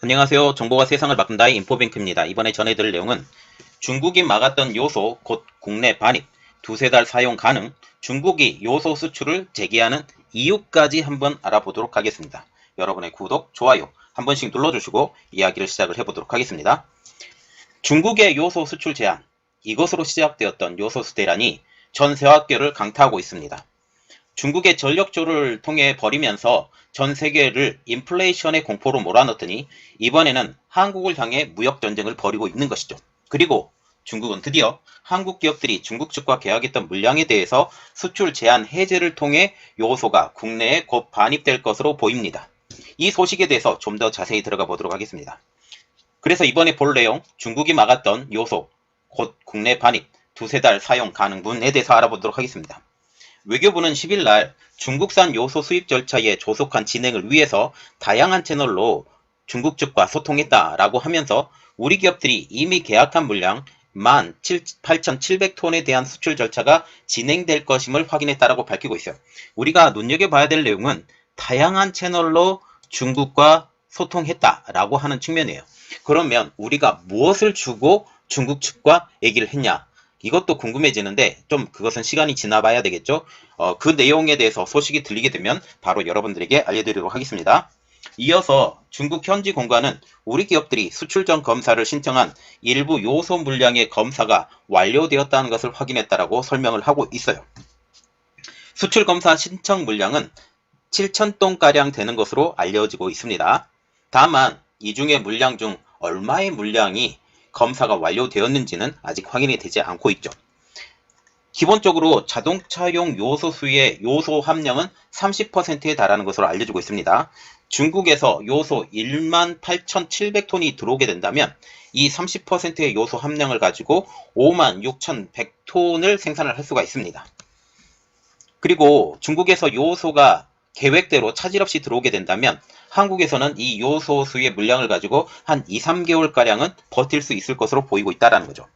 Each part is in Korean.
안녕하세요. 정보가 세상을 바꾼다의 인포뱅크입니다. 이번에 전해드릴 내용은 중국이 막았던 요소 곧 국내 반입 두세 달 사용 가능 중국이 요소 수출을 재개하는 이유까지 한번 알아보도록 하겠습니다. 여러분의 구독, 좋아요 한 번씩 눌러주시고 이야기를 시작을 해보도록 하겠습니다. 중국의 요소 수출 제한 이것으로 시작되었던 요소 수대란이 전 세계를 강타하고 있습니다. 중국의 전력조를 통해 버리면서 전 세계를 인플레이션의 공포로 몰아넣더니 이번에는 한국을 향해 무역 전쟁을 벌이고 있는 것이죠. 그리고 중국은 드디어 한국 기업들이 중국 측과 계약했던 물량에 대해서 수출 제한 해제를 통해 요소가 국내에 곧 반입될 것으로 보입니다. 이 소식에 대해서 좀 더 자세히 들어가 보도록 하겠습니다. 그래서 이번에 볼 내용 중국이 막았던 요소 곧 국내 반입 두세 달 사용 가능분에 대해서 알아보도록 하겠습니다. 외교부는 10일 날 중국산 요소 수입 절차의 조속한 진행을 위해서 다양한 채널로 중국 측과 소통했다라고 하면서 우리 기업들이 이미 계약한 물량 18,700톤에 대한 수출 절차가 진행될 것임을 확인했다라고 밝히고 있어요. 우리가 눈여겨봐야 될 내용은 다양한 채널로 중국과 소통했다라고 하는 측면이에요. 그러면 우리가 무엇을 주고 중국 측과 얘기를 했냐? 이것도 궁금해지는데 좀 그것은 시간이 지나봐야 되겠죠. 어, 그 내용에 대해서 소식이 들리게 되면 바로 여러분들에게 알려드리도록 하겠습니다. 이어서 중국 현지 공관은 우리 기업들이 수출 전 검사를 신청한 일부 요소 물량의 검사가 완료되었다는 것을 확인했다라고 설명을 하고 있어요. 수출 검사 신청 물량은 7,000톤가량 되는 것으로 알려지고 있습니다. 다만 이 중에 물량 중 얼마의 물량이 검사가 완료되었는지는 아직 확인이 되지 않고 있죠. 기본적으로 자동차용 요소 수의 요소 함량은 30%에 달하는 것으로 알려지고 있습니다. 중국에서 요소 18,700톤이 들어오게 된다면 이 30%의 요소 함량을 가지고 56,100톤을 생산을 할 수가 있습니다. 그리고 중국에서 요소가 계획대로 차질 없이 들어오게 된다면 한국에서는 이 요소 수의 물량을 가지고 한 2, 3개월가량은 버틸 수 있을 것으로 보이고 있다는 거죠.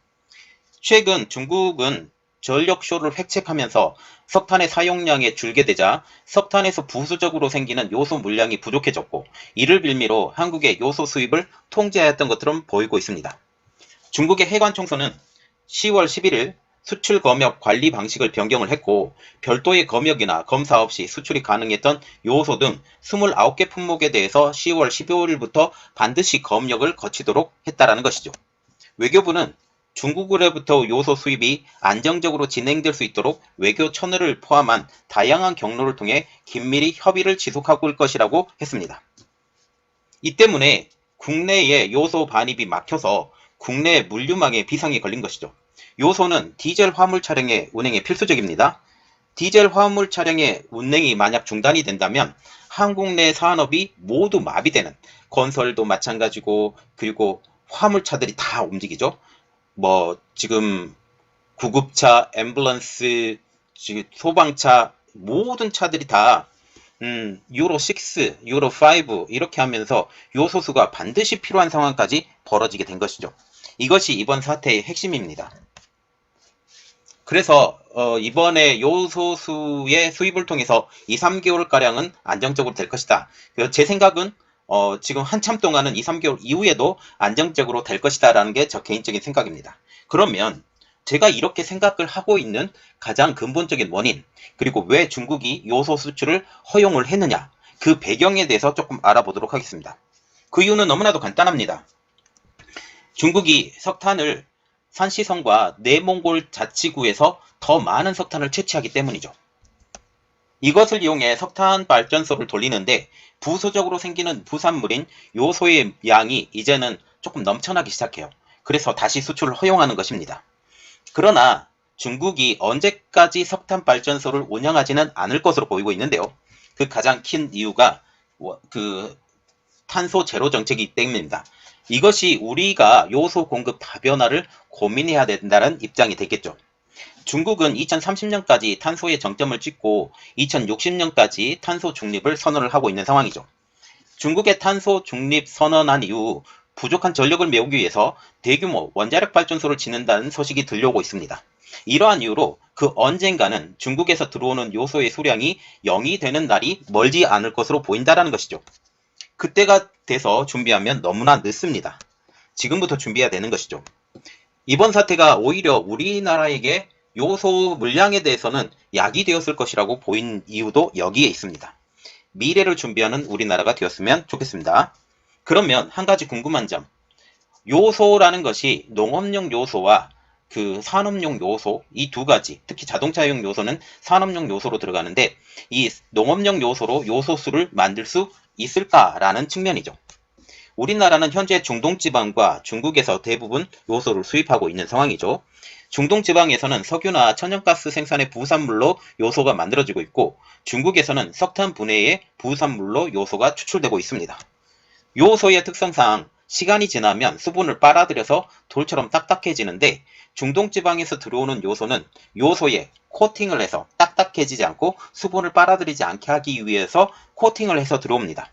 최근 중국은 전력쇼를 획책하면서 석탄의 사용량이 줄게 되자 석탄에서 부수적으로 생기는 요소 물량이 부족해졌고 이를 빌미로 한국의 요소 수입을 통제하였던 것처럼 보이고 있습니다. 중국의 해관청소는 10월 11일 수출 검역 관리 방식을 변경을 했고 별도의 검역이나 검사 없이 수출이 가능했던 요소 등 29개 품목에 대해서 10월 15일부터 반드시 검역을 거치도록 했다라는 것이죠. 외교부는 중국으로부터 요소 수입이 안정적으로 진행될 수 있도록 외교 천을을 포함한 다양한 경로를 통해 긴밀히 협의를 지속하고 있을 것이라고 했습니다. 이 때문에 국내에 요소 반입이 막혀서 국내 물류망에 비상이 걸린 것이죠. 요소는 디젤 화물 차량의 운행에 필수적입니다. 디젤 화물 차량의 운행이 만약 중단이 된다면 한국 내 산업이 모두 마비되는 건설도 마찬가지고 그리고 화물차들이 다 움직이죠. 뭐 지금 구급차, 앰뷸런스, 소방차 모든 차들이 다 음, 유로 6, 유로 5 이렇게 하면서 요소수가 반드시 필요한 상황까지 벌어지게 된 것이죠. 이것이 이번 사태의 핵심입니다. 그래서 어, 이번에 요소수의 수입을 통해서 2, 3개월가량은 안정적으로 될 것이다. 제 생각은 어, 지금 한참 동안은 2, 3개월 이후에도 안정적으로 될 것이다 라는 게 저 개인적인 생각입니다. 그러면 제가 이렇게 생각을 하고 있는 가장 근본적인 원인 그리고 왜 중국이 요소 수출을 허용을 했느냐 그 배경에 대해서 조금 알아보도록 하겠습니다. 그 이유는 너무나도 간단합니다. 중국이 석탄을 산시성과 내몽골 자치구에서 더 많은 석탄을 채취하기 때문이죠. 이것을 이용해 석탄 발전소를 돌리는데 부수적으로 생기는 부산물인 요소의 양이 이제는 조금 넘쳐나기 시작해요. 그래서 다시 수출을 허용하는 것입니다. 그러나 중국이 언제까지 석탄 발전소를 운영하지는 않을 것으로 보이고 있는데요. 그 가장 큰 이유가 그 탄소 제로 정책이기 때문입니다. 이것이 우리가 요소 공급 다변화를 고민해야 된다는 입장이 되겠죠. 중국은 2030년까지 탄소의 정점을 찍고 2060년까지 탄소 중립을 선언을 하고 있는 상황이죠. 중국의 탄소 중립 선언한 이후 부족한 전력을 메우기 위해서 대규모 원자력 발전소를 짓는다는 소식이 들려오고 있습니다. 이러한 이유로 그 언젠가는 중국에서 들어오는 요소의 수량이 0이 되는 날이 멀지 않을 것으로 보인다는 것이죠. 그때가 돼서 준비하면 너무나 늦습니다. 지금부터 준비해야 되는 것이죠. 이번 사태가 오히려 우리나라에게 요소 물량에 대해서는 약이 되었을 것이라고 보인 이유도 여기에 있습니다. 미래를 준비하는 우리나라가 되었으면 좋겠습니다. 그러면 한 가지 궁금한 점. 요소라는 것이 농업용 요소와 그 산업용 요소 이 두 가지 특히 자동차용 요소는 산업용 요소로 들어가는데 이 농업용 요소로 요소수를 만들 수 있을까라는 측면이죠. 우리나라는 현재 중동 지방과 중국에서 대부분 요소를 수입하고 있는 상황이죠. 중동 지방에서는 석유나 천연가스 생산의 부산물로 요소가 만들어지고 있고 중국에서는 석탄 분해의 부산물로 요소가 추출되고 있습니다. 요소의 특성상 시간이 지나면 수분을 빨아들여서 돌처럼 딱딱해지는데 중동 지방에서 들어오는 요소는 요소에 코팅을 해서 딱딱해지지 않고 수분을 빨아들이지 않게 하기 위해서 코팅을 해서 들어옵니다.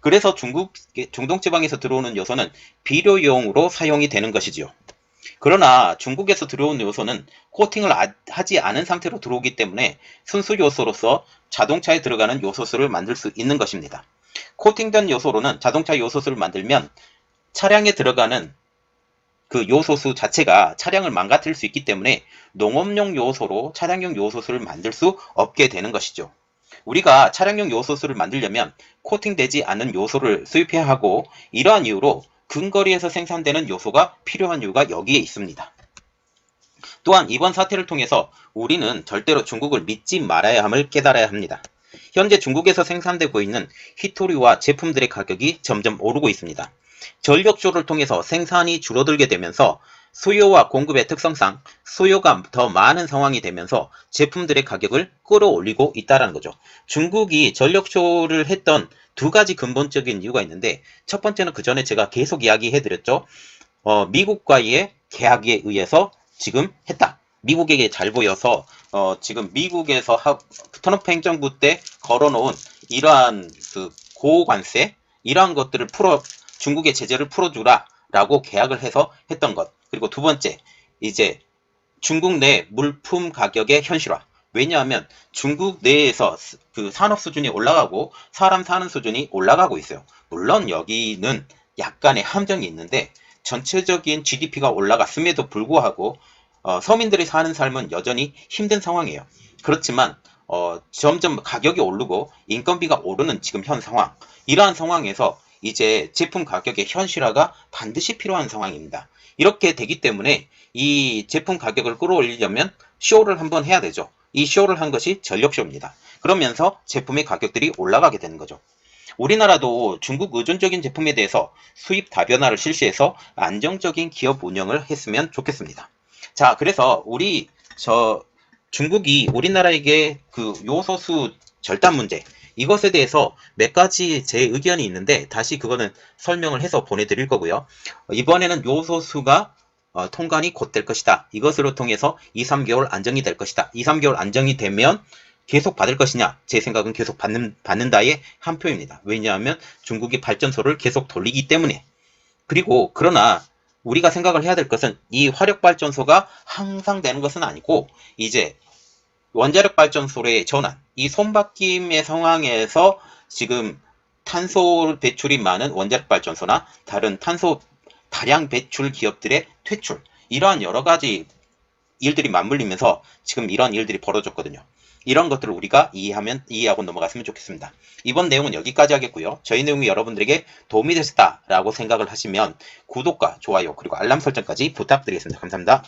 그래서 중국 중동 지방에서 들어오는 요소는 비료용으로 사용이 되는 것이지요. 그러나 중국에서 들어온 요소는 코팅을 아- 하지 않은 상태로 들어오기 때문에 순수 요소로서 자동차에 들어가는 요소수를 만들 수 있는 것입니다. 코팅된 요소로는 자동차 요소수를 만들면 차량에 들어가는 그 요소수 자체가 차량을 망가뜨릴 수 있기 때문에 농업용 요소로 차량용 요소수를 만들 수 없게 되는 것이죠. 우리가 차량용 요소수를 만들려면 코팅되지 않은 요소를 수입해야 하고 이러한 이유로 근거리에서 생산되는 요소가 필요한 이유가 여기에 있습니다. 또한 이번 사태를 통해서 우리는 절대로 중국을 믿지 말아야 함을 깨달아야 합니다. 현재 중국에서 생산되고 있는 히토리와 제품들의 가격이 점점 오르고 있습니다. 전력쇼를 통해서 생산이 줄어들게 되면서 수요와 공급의 특성상 수요가 더 많은 상황이 되면서 제품들의 가격을 끌어올리고 있다는 거죠. 중국이 전력쇼를 했던 두 가지 근본적인 이유가 있는데 첫 번째는 그 전에 제가 계속 이야기해 드렸죠. 어, 미국과의 계약에 의해서 지금 했다. 미국에게 잘 보여서 어, 지금 미국에서 하, 트럼프 행정부 때 걸어놓은 이러한 그 고관세 이러한 것들을 풀어 중국의 제재를 풀어주라 라고 계약을 해서 했던 것. 그리고 두 번째 이제 중국 내 물품 가격의 현실화. 왜냐하면 중국 내에서 스- 그 산업 수준이 올라가고 사람 사는 수준이 올라가고 있어요. 물론 여기는 약간의 함정이 있는데 전체적인 GDP가 올라갔음에도 불구하고 어, 서민들이 사는 삶은 여전히 힘든 상황이에요. 그렇지만 어, 점점 가격이 오르고 인건비가 오르는 지금 현 상황. 이러한 상황에서 이제 제품 가격의 현실화가 반드시 필요한 상황입니다. 이렇게 되기 때문에 이 제품 가격을 끌어올리려면 쇼를 한번 해야 되죠. 이 쇼를 한 것이 전력쇼입니다. 그러면서 제품의 가격들이 올라가게 되는 거죠. 우리나라도 중국 의존적인 제품에 대해서 수입 다변화를 실시해서 안정적인 기업 운영을 했으면 좋겠습니다. 자, 그래서 우리 저 중국이 우리나라에게 그 요소수 절단 문제 이것에 대해서 몇 가지 제 의견이 있는데 다시 그거는 설명을 해서 보내드릴 거고요. 이번에는 요소수가 어, 통관이 곧 될 것이다. 이것으로 통해서 2, 3개월 안정이 될 것이다. 2, 3개월 안정이 되면 계속 받을 것이냐? 제 생각은 계속 받는, 받는다의 한 표입니다. 왜냐하면 중국이 발전소를 계속 돌리기 때문에. 그리고, 그러나, 우리가 생각을 해야 될 것은 이 화력발전소가 항상 되는 것은 아니고, 이제 원자력 발전소의 전환, 이 손바뀜의 상황에서 지금 탄소 배출이 많은 원자력 발전소나 다른 탄소 다량 배출 기업들의 퇴출, 이러한 여러 가지 일들이 맞물리면서 지금 이런 일들이 벌어졌거든요. 이런 것들을 우리가 이해하면 이해하고 넘어갔으면 좋겠습니다. 이번 내용은 여기까지 하겠고요. 저희 내용이 여러분들에게 도움이 됐다라고 생각을 하시면 구독과 좋아요 그리고 알람 설정까지 부탁드리겠습니다. 감사합니다.